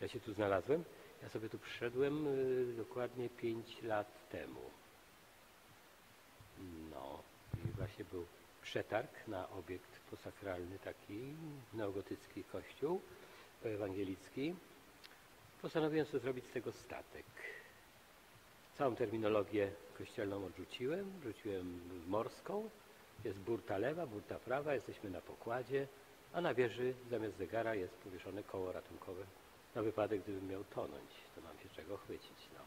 Ja się tu znalazłem. Ja sobie tu przyszedłem y, dokładnie 5 lat temu. No i właśnie był przetarg na obiekt posakralny taki, neogotycki kościół ewangelicki. Postanowiłem sobie zrobić z tego statek. Całą terminologię kościelną odrzuciłem, rzuciłem morską. Jest burta lewa, burta prawa, jesteśmy na pokładzie, a na wieży zamiast zegara jest powieszone koło ratunkowe na wypadek, gdybym miał tonąć, to mam się czego chwycić. No,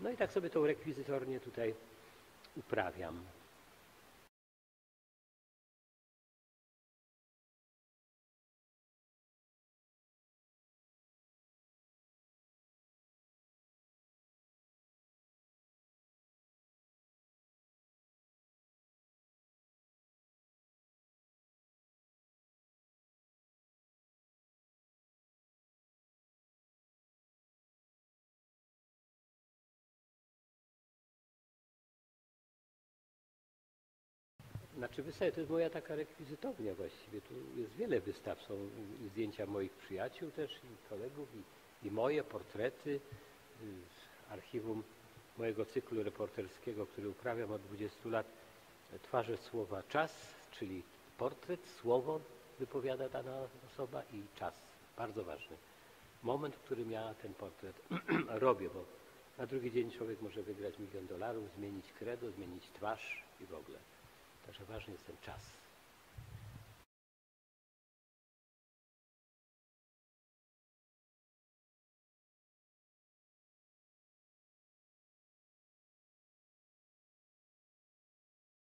no i tak sobie tą rekwizytornię tutaj uprawiam. Znaczy wystawy, to jest moja taka rekwizytownia właściwie. Tu jest wiele wystaw, są zdjęcia moich przyjaciół też, i kolegów, i, i moje portrety z archiwum mojego cyklu reporterskiego, który uprawiam od 20 lat. Twarze słowa czas, czyli portret, słowo wypowiada dana osoba i czas. Bardzo ważny. Moment, w którym ja ten portret robię, bo na drugi dzień człowiek może wygrać milion dolarów, zmienić credo, zmienić twarz i w ogóle. Także ważny jest ten czas.